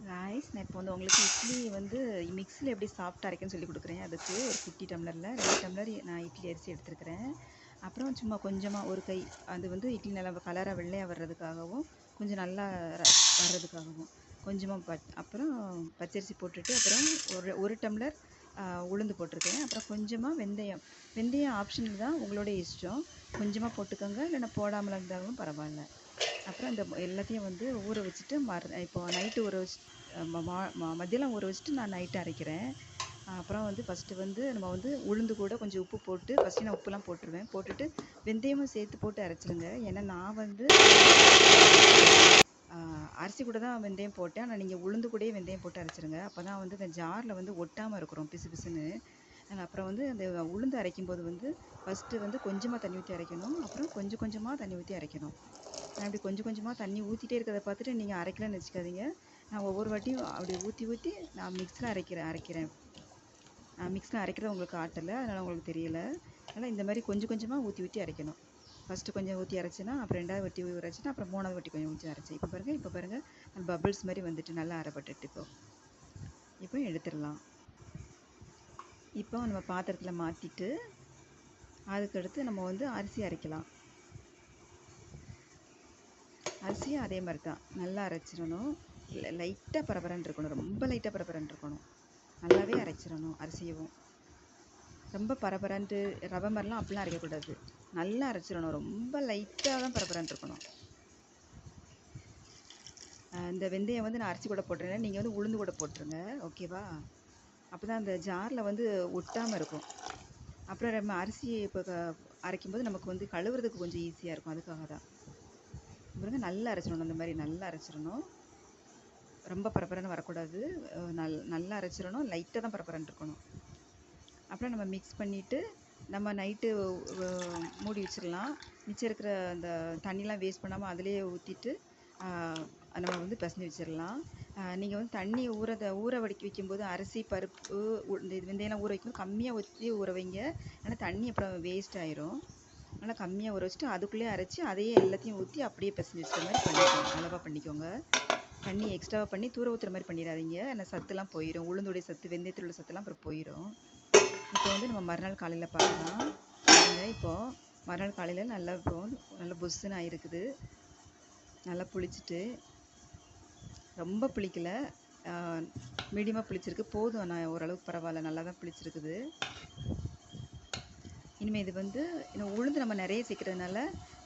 Guys நான் இப்போ வந்து உங்களுக்கு இட்லி வந்து மிக்ஸியில் எப்படி சாஃப்டாக அரைக்கன்னு சொல்லி கொடுக்குறேன். அதுக்கு ஒரு குட்டி டம்ளரில் ரெண்டு டம்ளர் நான் இட்லி அரிசி எடுத்துருக்கிறேன். அப்புறம் சும்மா கொஞ்சமாக ஒரு கை அது வந்து இட்லி நல்லா கலராக வெள்ளையாக வர்றதுக்காகவும் கொஞ்சம் நல்லா ர- வர்றதுக்காகவும். கொஞ்சமாக பட் அப்புறம் பச்சரிசி போட்டுட்டு அப்புறம் ஒரு ஒரு டம்ளர் உளுந்து போட்டிருக்கேன் அப்புறம் கொஞ்சமாக வெந்தயம். வெந்தயம் ஆப்ஷனல் தான் உங்களோட இஷ்டம். கொஞ்சமாக போட்டுக்கோங்க. இல்லைன்னா போடாமல் இருந்தாலும் பரவாயில்ல. அப்புறம் இந்த எல்லாத்தையும் வந்து ஊற வச்சுட்டு மறு இப்போ நைட்டு ஊற வச்சு ம- மா- ஊற வச்சுட்டு நான் நைட்டு அரைக்கிறேன். அப்புறம் வந்து ஃபஸ்ட்டு வந்து நம்ம வந்து உளுந்து கூட கொஞ்சம் உப்பு போட்டு ஃபஸ்ட்டு நான் உப்புலாம் போட்டுருவேன். போட்டுட்டு வெந்தயமும் சேர்த்து போட்டு அரைச்சிருங்க. ஏன்னா நான் வந்து அரிசி கூட தான் வெந்தயம் போட்டேன். ஆனால் நீங்கள் உளுந்து கூடயே வெந்தயம் போட்டு அரைச்சிருங்க. அப்போ தான் வந்து இந்த ஜாரில் வந்து ஒட்டாமல் இருக்கிறோம் பிசு பிசுன்னு. அப்புறம் வந்து அந்த உளுந்து அரைக்கும் போது வந்து ஃபஸ்ட்டு வந்து கொஞ்சமாக தண்ணி ஊற்றி அரைக்கணும். அப்புறம் கொஞ்சம் கொஞ்சமாக தண்ணி ஊற்றி அரைக்கணும். நான் இப்படி கொஞ்சம் கொஞ்சமாக தண்ணி ஊற்றிட்டே இருக்கிறத பார்த்துட்டு நீங்கள் அரைக்கலன்னு வச்சுக்காதீங்க. நான் ஒவ்வொரு வாட்டியும் அப்படி ஊற்றி ஊற்றி நான் மிக்ஸில் அரைக்கிறேன் அரைக்கிறேன். நான் மிக்ஸில் அரைக்கிறது உங்களுக்கு ஆட்டலை அதனால் உங்களுக்கு தெரியல. அதனால் இந்த மாதிரி கொஞ்சம் கொஞ்சமாக ஊற்றி ஊற்றி அரைக்கணும். ஃபஸ்ட்டு கொஞ்சம் ஊற்றி அரைச்சினா அப்புறம் ரெண்டாவது வட்டி அரைச்சினா அப்புறம் மூணாவது வட்டி கொஞ்சம் ஊற்றி அரைச்சேன். இப்போ பாருங்கள் இப்போ பாருங்கள் பபிள்ஸ் மாதிரி வந்துட்டு நல்லா அரைப்பட்டுட்டு இப்போ. இப்போ எடுத்துடலாம். இப்போ நம்ம பாத்திரத்தில் மாற்றிட்டு அதுக்கடுத்து நம்ம வந்து அரிசி அரைக்கலாம். அரிசியும் அதே மாதிரி தான். நல்லா அரைச்சிடணும். லைட்டாக பரபரன்னு இருக்கணும். ரொம்ப லைட்டாக பரபரன்னு இருக்கணும். நல்லாவே அரைச்சிடணும் அரிசியவும். ரொம்ப பரபரன்ட்டு ரவை மாதிரிலாம் அப்படிலாம் அரைக்கக்கூடாது. நல்லா அரைச்சிடணும். ரொம்ப லைட்டாக தான் பரபரன்னு இருக்கணும். இந்த வெந்தயம் வந்து நான் அரிசி கூட போட்டுருங்க நீங்கள் வந்து உளுந்து கூட போட்டுருங்க. ஓகேவா? அப்போ தான் அந்த ஜாரில் வந்து ஒட்டாமல் இருக்கும். அப்புறம் நம்ம அரிசி இப்போ அரைக்கும்போது நமக்கு வந்து கழுவுறதுக்கு கொஞ்சம் ஈஸியாக இருக்கும். அதுக்காக தான் பாருங்க நல்லா அரைச்சிடணும். அந்த மாதிரி நல்லா அரைச்சிடணும். ரொம்ப பரபரன்னு வரக்கூடாது. நல் நல்லா அரைச்சிடணும். லைட்டாக தான் பரபரன்னு இருக்கணும். அப்புறம் நம்ம மிக்ஸ் பண்ணிவிட்டு நம்ம நைட்டு மூடி வச்சிடலாம். மிச்சம் இருக்கிற அந்த தண்ணிலாம் வேஸ்ட் பண்ணாமல் அதிலேயே ஊற்றிட்டு நம்ம வந்து பிசைஞ்சு வச்சிடலாம். நீங்கள் வந்து தண்ணி ஊற ஊற வடிக்க வைக்கும்போது அரிசி பருப்பு இந்த இது வெந்தயம்லாம் ஊற வைக்கும்போது கம்மியாக ஊற்றி ஊற வைங்க. ஏன்னா தண்ணி அப்புறம் வேஸ்ட் ஆயிரும். நல்லா கம்மியாக ஊற வச்சுட்டு அதுக்குள்ளேயே அரைச்சி அதையே எல்லாத்தையும் ஊற்றி அப்படியே பிசைஞ்சு வச்சுற மாதிரி பண்ணிக்கோங்க. அளவாக பண்ணிக்கோங்க. தண்ணி எக்ஸ்ட்ராவாக பண்ணி தூர ஊற்றுற மாதிரி பண்ணிடாதீங்க. ஏன்னா சத்துலாம் போயிடும் உளுந்துடைய சத்து வெந்தயத்தில் உள்ள சத்துலாம் அப்புறம் போயிடும் இப்போ வந்து நம்ம மறுநாள் காலையில் பார்க்கலாம். இப்போது மறுநாள் காலையில் நல்லா இப்போ நல்லா புஸ்ஸுன்னு ஆயிருக்குது. நல்லா புளிச்சிட்டு. ரொம்ப புளிக்கல. மீடியமாக புளிச்சிருக்கு. போதும். நான் ஓரளவுக்கு பரவாயில்ல. நல்லா தான் புளிச்சிருக்குது. இனிமேல் இது வந்து இன்னும் உளுந்து நம்ம நிறைய சேர்க்கறதுனால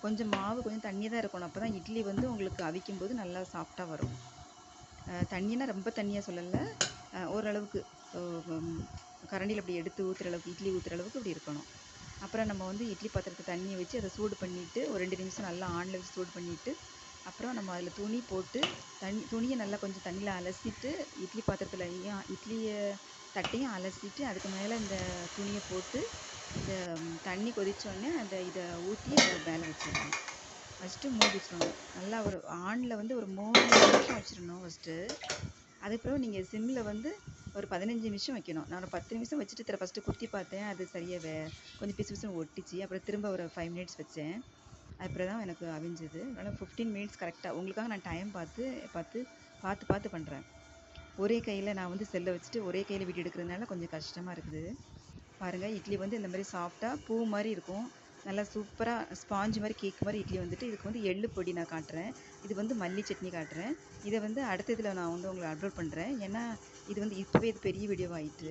கொஞ்சம் மாவு கொஞ்சம் தண்ணி தான் இருக்கணும். அப்போ தான் இட்லி வந்து உங்களுக்கு அவிக்கும் போது நல்லா சாஃப்டாக வரும். தண்ணினா ரொம்ப தண்ணியாக சொல்லலை. ஓரளவுக்கு கரண்டியில் அப்படி எடுத்து ஊற்றுற அளவுக்கு இட்லி ஊற்றுற அளவுக்கு இப்படி இருக்கணும். அப்புறம் நம்ம வந்து இட்லி பாத்திரத்தை தண்ணியை வச்சு அதை சூடு பண்ணிவிட்டு ஒரு ரெண்டு நிமிஷம் நல்லா ஆனில் வச்சு சூடு பண்ணிவிட்டு அப்புறம் நம்ம அதில் துணி போட்டு தண்ணி துணியை நல்லா கொஞ்சம் தண்ணியில் அலசிட்டு இட்லி பாத்திரத்துலையும் இட்லியை தட்டையும் அலசிட்டு அதுக்கு மேலே இந்த துணியை போட்டு இந்த தண்ணி கொதித்தோடனே அந்த இதை ஊற்றி அதை மேலே வச்சிடணும். ஃபஸ்ட்டு மூடி வச்சிடணும். நல்லா ஒரு ஆனில் வந்து ஒரு மூணு நிமிஷம் வச்சிடணும் ஃபஸ்ட்டு அதுக்கப்புறம் நீங்கள் சிம்மில் வந்து ஒரு பதினஞ்சு நிமிஷம் வைக்கணும். நான் ஒரு பத்து நிமிஷம் வச்சுட்டு தர ஃபஸ்ட்டு குத்தி பார்த்தேன். அது சரியாக வே கொஞ்சம் பிசு பிசுன்னு ஒட்டிச்சு. அப்புறம் திரும்ப ஒரு ஃபைவ் மினிட்ஸ் வச்சேன். அப்புறம் தான் எனக்கு அவிஞ்சது. அதனால் ஃபிஃப்டீன் மினிட்ஸ் கரெக்டாக உங்களுக்காக நான் டைம் பார்த்து பார்த்து பார்த்து பார்த்து பண்ணுறேன் ஒரே கையில் நான் வந்து செல்லை வச்சுட்டு ஒரே கையில் வீடியோ எடுக்கிறதுனால கொஞ்சம் கஷ்டமாக இருக்குது. பாருங்கள் இட்லி வந்து இந்த மாதிரி சாஃப்டாக பூ மாதிரி இருக்கும். நல்லா சூப்பராக ஸ்பாஞ்சு மாதிரி கேக் மாதிரி இட்லி வந்துட்டு இதுக்கு வந்து எள்ளு பொடி நான் காட்டுறேன். இது வந்து மல்லி சட்னி காட்டுறேன். இதை வந்து அடுத்த இதில் நான் வந்து உங்களை அப்லோட் பண்ணுறேன் ஏன்னா இது வந்து இப்போவே இது பெரிய வீடியோ ஆயிட்டு.